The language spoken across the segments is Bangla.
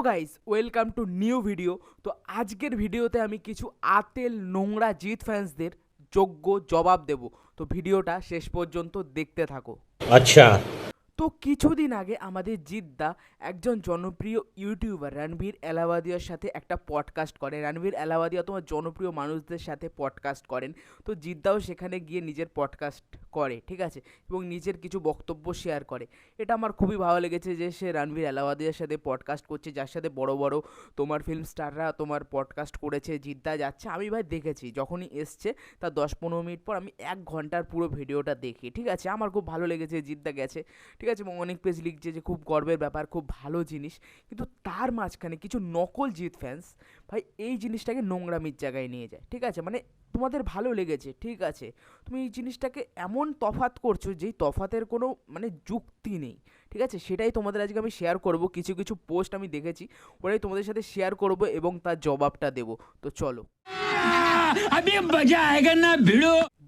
Hello guys welcome to new video তো আজকের ভিডিওতে আমি কিছু আতেল নোংরা জিৎ ফ্যান্সদের যোগ্য জবাব দেব। তো ভিডিওটা শেষ পর্যন্ত দেখতে থাকো। আচ্ছা। তো কিছুদিন আগে আমাদের জিদ্দা একজন জনপ্রিয় ইউটিউবার রণবীর এলাহাবাদিয়ার সাথে একটা পডকাস্ট করে রণবীর এলাহাবাদিয়া তোমার জনপ্রিয় মানুষদের সাথে পডকাস্ট করেন। তো জিদ্দাও সেখানে গিয়ে নিজের পডকাস্ট করে, ঠিক আছে? এবং নিজের কিছু বক্তব্য শেয়ার করে। এটা আমার খুবই ভালো লেগেছে যে সে রণবীর এলাহাবাদিয়ার সাথে পডকাস্ট করছে, যার সাথে বড় বড় তোমার ফিল্ম স্টাররা তোমার পডকাস্ট করেছে, জিদ্দা যাচ্ছে। আমি ভাই দেখেছি, যখনই এসছে তার দশ পনেরো মিনিট পর আমি এক ঘণ্টার পুরো ভিডিওটা দেখি, ঠিক আছে? আমার খুব ভালো লেগেছে জিদ্দা গেছে, ঠিক আছে এবং অনেক পেজ লিখছে যে খুব গর্বের ব্যাপার খুব ভালো জিনিস। কিন্তু তার মাঝখানে কিছু নকল জিত ফ্যান্স ভাই এই জিনিসটাকে নোংরামির জায়গায় নিয়ে যায়। ঠিক আছে? মানে তোমাদের ভালো লেগেছে ঠিক আছে? তুমি এই জিনিসটাকে এমন তফাত করছ যেই তফাতের কোনো মানে যুক্তি নেই। ঠিক আছে? সেটাই তোমাদের আজকে আমি শেয়ার করব। কিছু কিছু পোস্ট আমি দেখেছি ওটাই তোমাদের সাথে শেয়ার করব এবং তার জবাবটা দেব। তো চলো।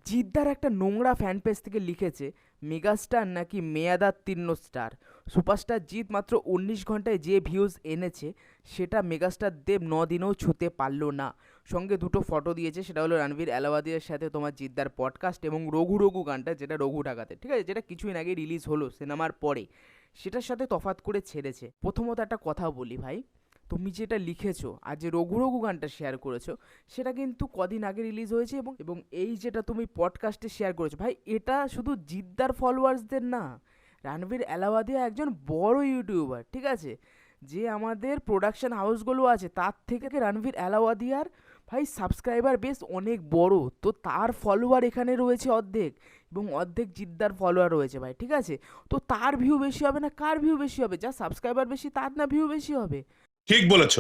জিদ্দার একটা নোংরা ফ্যান পেজ থেকে লিখেছে মেগাস্টার নাকি মেয়াদাত্তীর্ণ স্টার? সুপারস্টার জিৎ মাত্র উনিশ ঘন্টায় যে ভিউজ এনেছে, সেটা মেগাস্টার দেব ন দিনেও ছুতে পারল না। সঙ্গে দুটো ফটো দিয়েছে, সেটা হলো রণবীর এলাহাবাদিয়ার সাথে তোমার জিদ্দার পডকাস্ট এবং রঘু রঘু গানটা, যেটা রঘু ঢাকাতে, ঠিক আছে? যেটা কিছুদিন আগে রিলিজ হলো সিনেমার পরে। সেটার সাথে তফাৎ করে ছেড়েছে। প্রথমত একটা কথা বলি ভাই তুমি যেটা লিখেছো আর যে রঘু রঘু গানটা শেয়ার করেছ, সেটা কিন্তু কদিন আগে রিলিজ হয়েছে এবং এবং এই যেটা তুমি পডকাস্টে শেয়ার করেছ, ভাই এটা শুধু জিদ্দার ফলোয়ার্সদের না, রানবীর এলাহাবাদিয়া একজন বড় ইউটিউবার ঠিক আছে? যে আমাদের প্রোডাকশন হাউসগুলো আছে, তার থেকে রণবীর এলাহাবাদিয়ার, ভাই সাবস্ক্রাইবার বেস অনেক বড়, তো তার ফলোয়ার এখানে রয়েছে অর্ধেক, এবং অর্ধেক জিদ্দার ফলোয়ার রয়েছে ভাই, ঠিক আছে? তো তার ভিউ বেশি হবে না, কার ভিউ বেশি হবে? যা সাবস্ক্রাইবার বেশি, তার না ভিউ বেশি হবে? ঠিক বলেছ।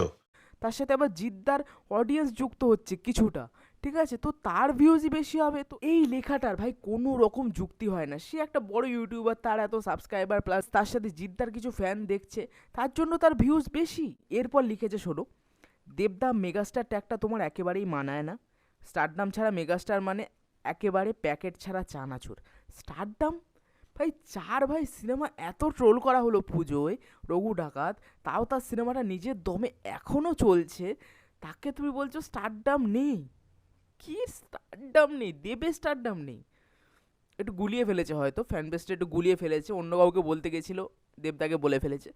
তার সাথে আবার জিদ্দার অডিয়েন্স যুক্ত হচ্ছে কিছুটা, ঠিক আছে? তো তার ভিউজই বেশি হবে, তো এই লেখাটার ভাই কোনো রকম যুক্তি হয় না। সে একটা বড় ইউটিউবার তার এত সাবস্ক্রাইবার প্লাস তার সাথে জিদ্দার কিছু ফ্যান দেখছে, তার জন্য তার ভিউজ বেশি। এরপর লিখেছে, শোনো, দেবদা মেগাস্টার ট্যাগটা তোমার একেবারেই মানায় না। স্টারডাম ছাড়া মেগাস্টার মানে একেবারে প্যাকেট ছাড়া চানাচুর। স্টারডাম ভাই, চার ভাই সিনেমা এত ট্রোল করা হলো পুজোয়, রঘু ডাকাত, তাও তার সিনেমাটা নিজের দমে এখনও চলছে, তাকে তুমি বলছো স্টারডাম নেই। কি স্টারডাম নেই? দেবে স্টারডাম নেই। একটু গুলিয়ে ফেলেছে হয়তো ফ্যান বেসটা একটু গুলিয়ে ফেলেছে, অন্য কাউকে বলতে গেছিল। দেবদাকে বলে ফেলেছে।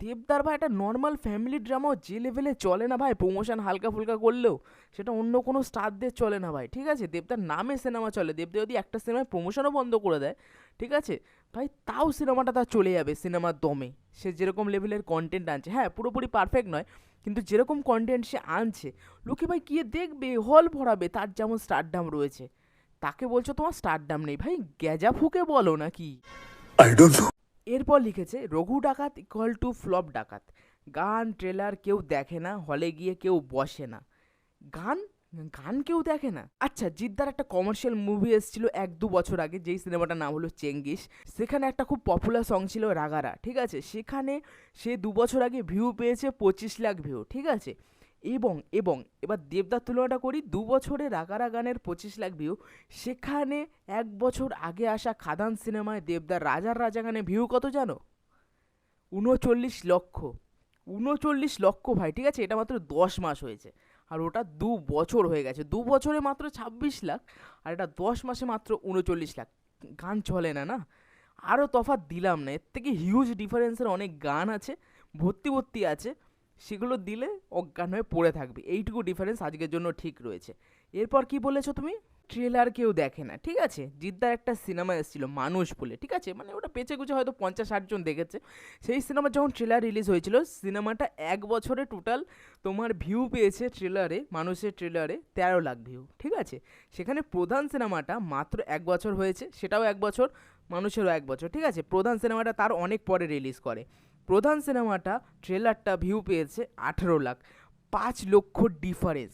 দেবদার ভাই, একটা নর্মাল ফ্যামিলি ড্রামাও যে লেভেলে চলে না ভাই প্রমোশন হালকা ফুলকা করলেও, সেটা অন্য কোনো স্টারদের চলে না ভাই, ঠিক আছে? দেবদার নামে সিনেমা চলে, দেবদা যদি একটা সিনেমায় প্রমোশনও বন্ধ করে দেয়, ঠিক আছে? ভাই, তাও সিনেমাটা তার চলে যাবে সিনেমার দমে। সে যেরকম লেভেলের কন্টেন্ট আনছে হ্যাঁ পুরোপুরি পারফেক্ট নয়, কিন্তু যেরকম কন্টেন্ট সে আনছে, লোকে ভাই গিয়ে দেখবে হল ভরাবে, তার যেমন স্টারডাম রয়েছে। তাকে বলছো তোমার স্টারডাম নেই, ভাই, গ্যাজা ফুকে বলো নাকি? এরপর লিখেছে, রঘু ডাকাত ইকুয়াল টু ফ্লপ ডাকাত। গান ট্রেলার কেউ দেখে না হলে গিয়ে কেউ বসে না। গান? গান কেউ দেখে না? আচ্ছা জিদ্দার একটা কমার্শিয়াল মুভি এসেছিল এক দু বছর আগে, যেই সিনেমাটার নাম হলো চেঙ্গিস। সেখানে একটা খুব পপুলার সং ছিল রাগারা, ঠিক আছে? সেখানে সে দু বছর আগে ভিউ পেয়েছে পঁচিশ লাখ ভিউ ঠিক আছে? এবং এবং, এবার দেবদার তুলনাটা করি, দু বছরে রাগারা গানের পঁচিশ লাখ ভিউ সেখানে এক বছর আগে আসা খাদান সিনেমায় দেবদার রাজার রাজা গানে ভিউ কত জানো? উনচল্লিশ লক্ষ। উনচল্লিশ লক্ষ ভাই, ঠিক আছে? এটা মাত্র দশ মাস হয়েছে। আর ওটা দু বছর হয়ে গেছে। দু বছরে মাত্র ছাব্বিশ লাখ, আর এটা দশ মাসে মাত্র উনচল্লিশ লাখ। গান চলে না না? আরও তফাৎ দিলাম না। এর থেকে হিউজ ডিফারেন্সের অনেক গান আছে, ভর্তি ভর্তি আছে। সেগুলো দিলে অজ্ঞান হয়ে পড়ে থাকবে। এইটুকু ডিফারেন্স আজকের জন্য ঠিক রয়েছে। এরপর কি বলেছ তুমি? ট্রেলার কেউ দেখে না, ঠিক আছে? জিদ্দার একটা সিনেমা এসেছিল, মানুষ বলে, ঠিক আছে? মানে ওটা পেঁচে গুছে হয়তো পঞ্চাশ ষাটজন দেখেছে। সেই সিনেমা যখন ট্রেলার রিলিজ হয়েছিল সিনেমাটা এক বছরে টোটাল তোমার ভিউ পেয়েছে ট্রেলারে মানুষের ট্রেলারে তেরো লাখ ভিউ ঠিক আছে? সেখানে প্রধান সিনেমাটা মাত্র এক বছর হয়েছে, সেটাও এক বছর, মানুষেরও এক বছর, ঠিক আছে? প্রধান সিনেমাটা তার অনেক পরে রিলিজ করে। প্রধান সিনেমাটা ট্রেলারটা ভিউ পেয়েছে আঠেরো লাখ। পাঁচ লক্ষ ডিফারেন্স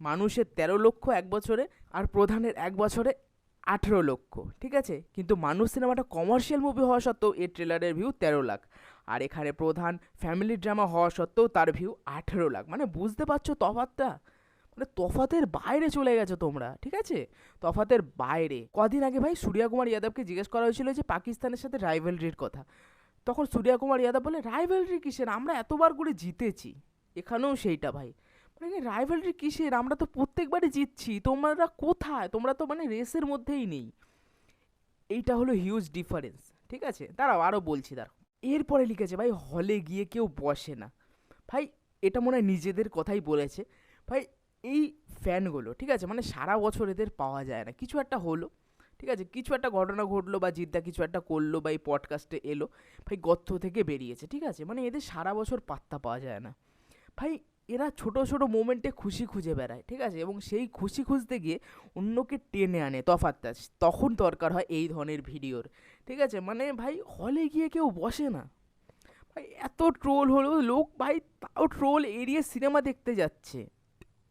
মানুষের তেরো লক্ষ এক বছরে আর প্রধানের এক বছরে আঠেরো লক্ষ, ঠিক আছে? কিন্তু মানুষ সিনেমাটা কমার্শিয়াল মুভি হওয়া সত্ত্বেও এর ট্রেলারের ভিউ তেরো লাখ। আর এখানে প্রধান ফ্যামিলি ড্রামা হওয়া সত্ত্বেও তার ভিউ আঠেরো লাখ। মানে বুঝতে পারছ তফাতটা? মানে তফাতের বাইরে চলে গেছো তোমরা, ঠিক আছে? তফাতের বাইরে। কদিন আগে ভাই সূর্যা কুমার যাদবকে জিজ্ঞেস করা হয়েছিল যে পাকিস্তানের সাথে রাইভেল রাইভেলরির কথা। তখন সূর্যা কুমার যাদব বলে রাইভেলরি কিসের? আমরা এতবার করে জিতেছি। এখানেও সেইটা ভাই। মানে রাইভেলরি কিসের? আমরা তো প্রত্যেকবারই জিতছি। তোমরা কোথায়? তোমরা তো মানে রেসের মধ্যেই নেই। এইটা হলো হিউজ ডিফারেন্স ঠিক আছে? দাঁড়াও আরও বলছি, দাঁড়াও। এরপরে লিখেছে, ভাই হলে গিয়ে কেউ বসে না। ভাই, এটা মনে হয় নিজেদের কথাই বলেছে। ভাই, এই ফ্যানগুলো ঠিক আছে? মানে সারা বছর এদের পাওয়া যায় না। কিছু একটা হলো। ঠিক আছে? কিছু একটা ঘটনা ঘটলো বা জিদ্দা কিছু একটা করল বা এই পডকাস্টে এলো, ভাই গর্ত থেকে বেরিয়েছে, ঠিক আছে? মানে এদের সারা বছর পাত্তা পাওয়া যায় না। ভাই এরা ছোট ছোট মোমেন্টে খুশি খুঁজে বেড়ায়, ঠিক আছে? এবং সেই খুশি খুঁজতে গিয়ে অন্যকে টেনে আনে তফাৎটা তখন দরকার হয় এই ধরনের ভিডিওর, ঠিক আছে? মানে ভাই হলে গিয়ে কেউ বসে না। ভাই এত ট্রোল হলো, লোক ভাই তাও ট্রোল এড়িয়ে সিনেমা দেখতে যাচ্ছে।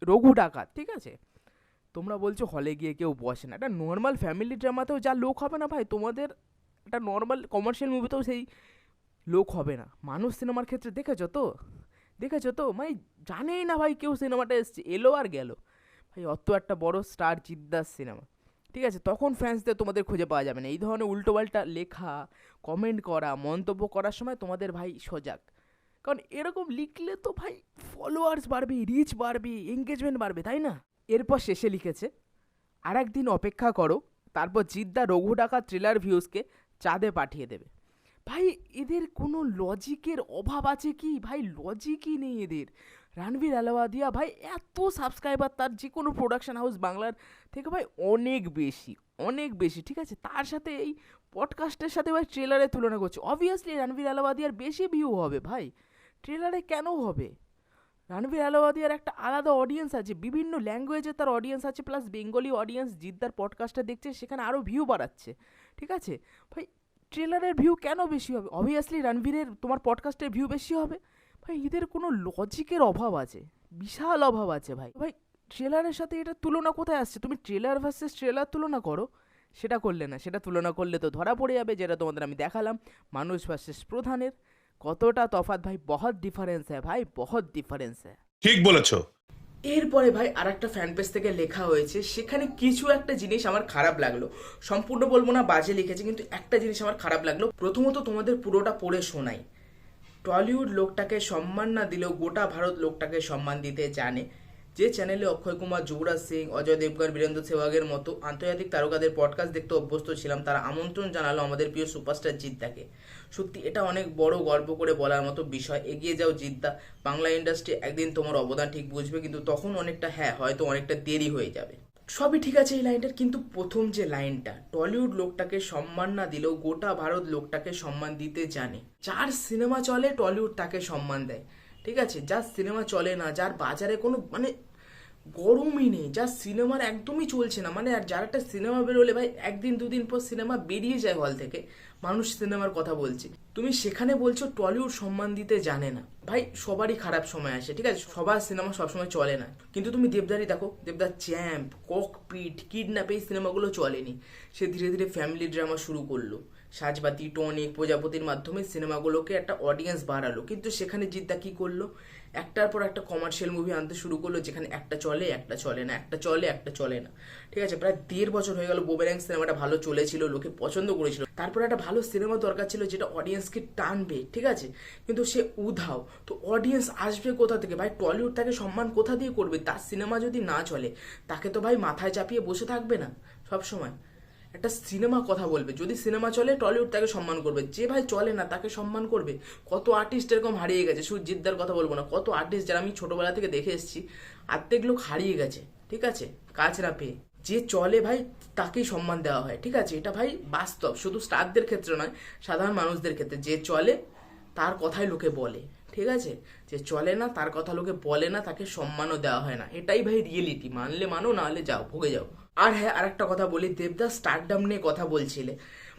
রঘু ডাকাত, ঠিক আছে? তোমরা বলছো হলে গিয়ে কেউ বসে না। একটা নর্মাল ফ্যামিলি ড্রামাতেও যা লোক হবে না ভাই, তোমাদের একটা নর্মাল কমার্শিয়াল মুভিতেও সেই লোক হবে না। মানুষ সিনেমার ক্ষেত্রে দেখেছ তো? দেখেছ তো? ভাই জানেই না ভাই কেউ সিনেমাটা এসছে, এলো আর গেল। ভাই, অত একটা বড় স্টার জিদ্দাস সিনেমা ঠিক আছে, তখন ফ্যান্সদের তোমাদের খুঁজে পাওয়া যাবে না। এই ধরনের উল্টোপাল্টা লেখা কমেন্ট করা, মন্তব্য করার সময় তোমাদের ভাই সজাগ। কারণ এরকম লিখলে তো ভাই ফলোয়ার্স বাড়বে রিচ বাড়বে এঙ্গেজমেন্ট বাড়বে, তাই না? এরপর শেষে লিখেছে আর একদিন অপেক্ষা করো, তারপর জিদ্দা রঘু ডাকা ট্রেলার ভিউজকে চাঁদে পাঠিয়ে দেবে। ভাই, এদের কোনো লজিকের অভাব আছে কি? ভাই লজিকই নেই এদের। রানবীর আলাওয়াদিয়া, ভাই, এত সাবস্ক্রাইবার তার যে কোনো প্রোডাকশন হাউস বাংলার থেকে ভাই অনেক বেশি অনেক বেশি, ঠিক আছে? তার সাথে এই পডকাস্টের সাথে ভাই ট্রেলারের তুলনা করছে। অবভিয়াসলি রানবীর আলাওয়াদিয়ার বেশি ভিউ হবে ভাই। ট্রেলারে কেন হবে? রণবীর আলাওয়াদিয়ার একটা আলাদা অডিয়েন্স আছে, বিভিন্ন ল্যাঙ্গুয়েজে তার অডিয়েন্স আছে প্লাস বেঙ্গলি অডিয়েন্স জিদ্দার পডকাস্টটা দেখছে, সেখানে আরও ভিউ বাড়াচ্ছে, ঠিক আছে? ভাই ট্রেলারের ভিউ কেন বেশি হবে? অবভিয়াসলি রণবীরের তোমার পডকাস্টের ভিউ বেশি হবে। ভাই, এদের কোনো লজিকের অভাব আছে, বিশাল অভাব আছে ভাই। ভাই ট্রেলারের সাথে এটা তুলনা কোথায় আসছে? তুমি ট্রেলার ভার্সেস ট্রেলার তুলনা করো, সেটা করলে না, সেটা তুলনা করলে তো ধরা পড়ে যাবে, যেটা তোমাদের আমি দেখালাম, মানুষ ভার্সেস প্রধানের। কতটা তফাৎ ভাই? বহুত ডিফারেন্স হ্যাঁ ভাই বহুত ডিফারেন্স হ্যাঁ ঠিক বলেছ। এরপরে ভাই আর একটা ফ্যান পেজ থেকে লেখা হয়েছে সেখানে কিছু একটা জিনিস আমার খারাপ লাগল। সম্পূর্ণ বলব না বাজে লিখেছে কিন্তু একটা জিনিস আমার খারাপ লাগল। প্রথমত তোমাদের পুরোটা পড়ে শোনাই। টলিউড লোকটাকে সম্মান না দিলেও গোটা ভারত লোকটাকে সম্মান দিতে জানে। যে চ্যানেলে অক্ষয় কুমার, যুবরাজ সিং, অজয় দেবগন, বীরেন্দ্র সেহবাগের মতো আন্তর্জাতিক তারকাদের পডকাস্ট দেখতে অভ্যস্ত ছিলাম, তারা আমন্ত্রণ জানালো আমাদের প্রিয় সুপারস্টার জিদ্দাকে। সত্যি, এটা অনেক বড় গর্ব করে বলার মতো বিষয়। এগিয়ে যাও জিদ্দা, বাংলা ইন্ডাস্ট্রি একদিন তোমার অবদান ঠিক বুঝবে, কিন্তু তখন অনেকটা হ্যাঁ হয়তো অনেকটা দেরি হয়ে যাবে। সবই ঠিক আছে এই লাইনটার কিন্তু প্রথম যে লাইনটা টলিউড লোকটাকে সম্মান না দিলেও গোটা ভারত লোকটাকে সম্মান দিতে জানে। যার সিনেমা চলে, টলিউড তাকে সম্মান দেয়। ঠিক আছে? যার সিনেমা চলে না, যার বাজারে কোনো মানে গরমই নেই যার সিনেমার একদমই চলছে না। মানে আর যার একটা সিনেমা বেরোলে ভাই, একদিন দুদিন পর সিনেমা বেরিয়ে যায় হল থেকে। মানুষ সিনেমার কথা বলছে। তুমি সেখানে বলছো টলিউড সম্মান দিতে জানে না। ভাই, সবারই খারাপ সময় আসে, ঠিক আছে? সবার সিনেমা সবসময় চলে না। কিন্তু তুমি দেবদারি দেখো, দেবদার চ্যাম্প ককপিট কিডন্যাপ এই সিনেমাগুলো চলেনি। সে ধীরে ধীরে ফ্যামিলি ড্রামা শুরু করল। সাজবাতি টনিক, প্রজাপতির মাধ্যমে সিনেমাগুলোকে একটা অডিয়েন্স বাড়ালো। কিন্তু সেখানে জিদ্দা কি করল? একটার পর একটা কমার্শিয়াল মুভি আনতে শুরু করল যেখানে একটা চলে একটা চলে না, একটা চলে একটা চলে না। ঠিক আছে? প্রায় দেড় বছর হয়ে গেল বোবেরাং সিনেমাটা ভালো চলেছিল, লোকে পছন্দ করেছিল। তারপর একটা ভালো সিনেমা দরকার ছিল যেটা অডিয়েন্সকে টানবে, ঠিক আছে? কিন্তু সে উধাও। তো অডিয়েন্স আসবে কোথা থেকে? ভাই টলিউড তাকে সম্মান কোথা দিয়ে করবে? তার সিনেমা যদি না চলে, তাকে তো ভাই মাথায় চাপিয়ে বসে থাকবে না সব সময় একটা সিনেমা কথা বলবে। যদি সিনেমা চলে, টলিউড তাকে সম্মান করবে। যে ভাই চলে না, তাকে সম্মান করবে? কত আর্টিস্ট এরকম হারিয়ে গেছে? শুধু জিদ্দার কথা বলব না, কত আর্টিস্ট যারা আমি ছোটবেলা থেকে দেখে এসেছি, আর্ধেক লোক হারিয়ে গেছে, ঠিক আছে? কাজ না পেয়ে। যে চলে ভাই, তাকেই সম্মান দেওয়া হয়, ঠিক আছে? এটা ভাই বাস্তব। শুধু স্টারদের ক্ষেত্রে নয়, সাধারণ মানুষদের ক্ষেত্রে। যে চলে, তার কথাই লোকে বলে, ঠিক আছে? যে চলে না, তার কথা লোকে বলে না, তাকে সম্মানও দেওয়া হয় না। এটাই ভাই রিয়েলিটি মানলে মানো, না হলে যাও, ভোগে যাও। আর হ্যাঁ আর একটা কথা বলি দেবদাস স্টারডাম নিয়ে কথা বলছিলে।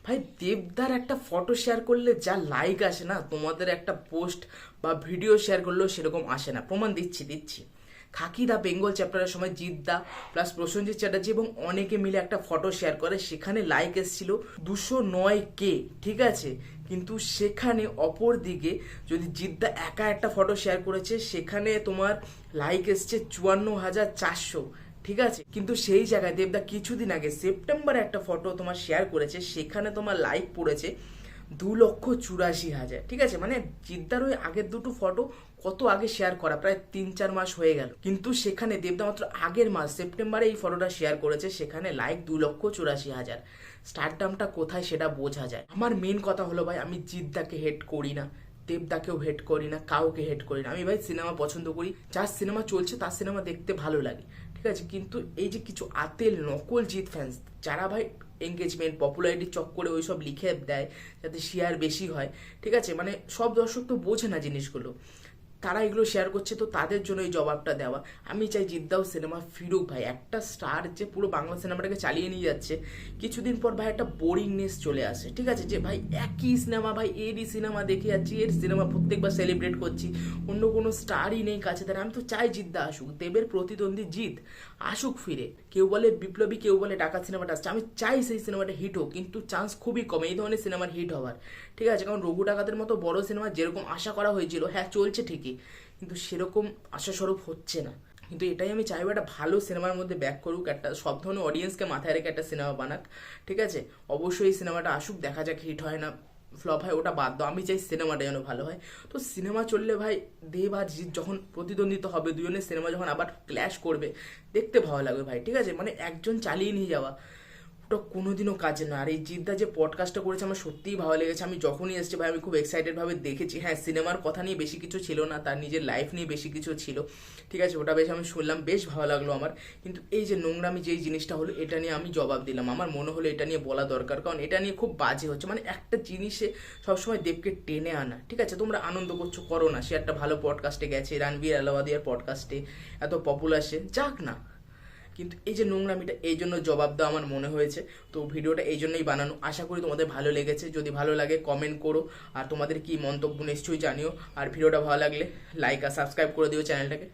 ভাই, দেবদার একটা ফটো শেয়ার করলে যা লাইক আসে না, তোমাদের একটা পোস্ট বা ভিডিও শেয়ার করলেও সেরকম আসে না। প্রমাণ দিচ্ছি দিচ্ছি। খাকি দা বেঙ্গল চ্যাপ্টারের সময় জিদ্দা প্লাস প্রসেনজিৎ চ্যাটার্জি এবং অনেকে মিলে একটা ফটো শেয়ার করে, সেখানে লাইক এসেছিল দুশো নয় কে, ঠিক আছে? কিন্তু সেখানে অপর দিকে যদি জিদ্দা একা একটা ফটো শেয়ার করেছে, সেখানে তোমার লাইক এসছে চুয়ান্ন হাজার চারশো। ঠিক আছে? কিন্তু সেই জায়গায় দেবদা কিছুদিন আগে সেপ্টেম্বরে একটা ফটো তোমার শেয়ার করেছে, সেখানে তোমার লাইক পড়েছে দু লক্ষ চুরাশি হাজার। ঠিক আছে? মানে জিদ্দার ওই আগের দুটো ফটো কত আগে শেয়ার করা? প্রায় তিন চার মাস হয়ে গেল। কিন্তু সেখানে দেবদা মাত্র আগের মাস, সেপ্টেম্বরে এই ফটোটা শেয়ার করেছে, সেখানে লাইক দু লক্ষ চুরাশি হাজার। স্টারডামটা কোথায় সেটা বোঝা যায়। আমার মেন কথা হলো ভাই, আমি জিদ্দাকে হেড করি না, দেবদাকেও হেড করি না, কাউকে হেড করি না। আমি ভাই সিনেমা পছন্দ করি, যার সিনেমা চলছে তার সিনেমা দেখতে ভালো লাগে। ঠিক আছে, কিন্তু এই যে কিছু আতেল, নকল জিৎ ফ্যান্স যারা ভাই এঙ্গেজমেন্ট পপুলারিটির চক্করে ওই সব লিখে দেয়, যাতে শেয়ার বেশি হয়, ঠিক আছে? মানে সব দর্শক তো বোঝে না জিনিসগুলো। তারা এগুলো শেয়ার করছে তো তাদের জন্য এই জবাবটা দেওয়া। আমি চাই জিদ্দাও সিনেমা ফিরুক ভাই, একটা স্টার যে পুরো বাংলা সিনেমাটাকে চালিয়ে নিয়ে যাচ্ছে। কিছুদিন পর ভাই একটা বোরিংনেস চলে আসে, ঠিক আছে? যে ভাই একই সিনেমা ভাই এরই সিনেমা দেখে যাচ্ছি, এর সিনেমা প্রত্যেকবার সেলিব্রেট করছি। অন্য কোনো স্টারই নেই কাছে। তারা আমি তো চাই জিদ্দা আসুক। দেবের প্রতিদ্বন্দ্বী জিত আসুক ফিরে। কেউ বলে বিপ্লবী, কেউ বলে ডাকাত সিনেমাটা আসছে। আমি চাই সেই সিনেমাটা হিট হোক, কিন্তু চান্স খুবই কম। এই ধরনের সিনেমার হিট হওয়ার। ঠিক আছে, কারণ রঘু ডাকাতের মতো বড় সিনেমা যেরকম আশা করা হয়েছিল হ্যাঁ চলছে ঠিকই, কিন্তু সেরকম আশাস্বরূপ হচ্ছে না। কিন্তু এটাই আমি চাইব একটা ভালো সিনেমার মধ্যে ব্যাক করুক, একটা সব ধরনের অডিয়েন্সকে মাথায় রেখে একটা সিনেমা বানাক। ঠিক আছে, অবশ্যই সিনেমাটা আসুক, দেখা যাক হিট হয় না। ফ্লপ হয়, ওটা বাদ দাও। আমি চাই সিনেমাটা যেন ভালো হয়। তো সিনেমা চললে ভাই, দেব আর জিৎ যখন প্রতিদ্বন্দ্বিতা হবে, দুজনের সিনেমা যখন আবার ক্ল্যাশ করবে, দেখতে ভালো লাগবে ভাই, ঠিক আছে? মানে একজন চালিয়ে নিয়ে যাওয়া। ওটা কোনোদিনও কাজে না। আর এই জিদ্দা যে পডকাস্টটা করেছে, আমার সত্যিই ভালো লেগেছে। আমি যখনই এসেছি ভাই, আমি খুব এক্সাইটেডভাবে দেখেছি। হ্যাঁ সিনেমার কথা নিয়ে বেশি কিছু ছিল না, তার নিজের লাইফ নিয়ে বেশি কিছু ছিল। ঠিক আছে, ওটা বেশ আমি শুনলাম, বেশ ভালো লাগল আমার। কিন্তু এই যে নোংরামি, যেই জিনিসটা হলো, এটা নিয়ে আমি জবাব দিলাম। আমার মনে হলো এটা নিয়ে বলা দরকার, কারণ এটা নিয়ে খুব বাজে হচ্ছে। মানে একটা জিনিসে সবসময় দেবকে টেনে আনা। ঠিক আছে, তোমরা আনন্দ করছ, করো না। সে একটা ভালো পডকাস্টে গেছে, রানবীর আলাওয়াদিয়ার পডকাস্টে এত পপুলার সে। যাক না। কিন্তু এই যে নোংরামিটা, এই জন্য জবাব দেওয়া আমার মনে হয়েছে। তো ভিডিওটা এই জন্যই বানানো। আশা করি তোমাদের ভালো লেগেছে। যদি ভালো লাগে কমেন্ট করো। আর তোমাদের কি মন্তব্য নিশ্চয়ই জানিও। আর ভিডিওটা ভালো লাগলে লাইক আর সাবস্ক্রাইব করে দিও চ্যানেলটাকে।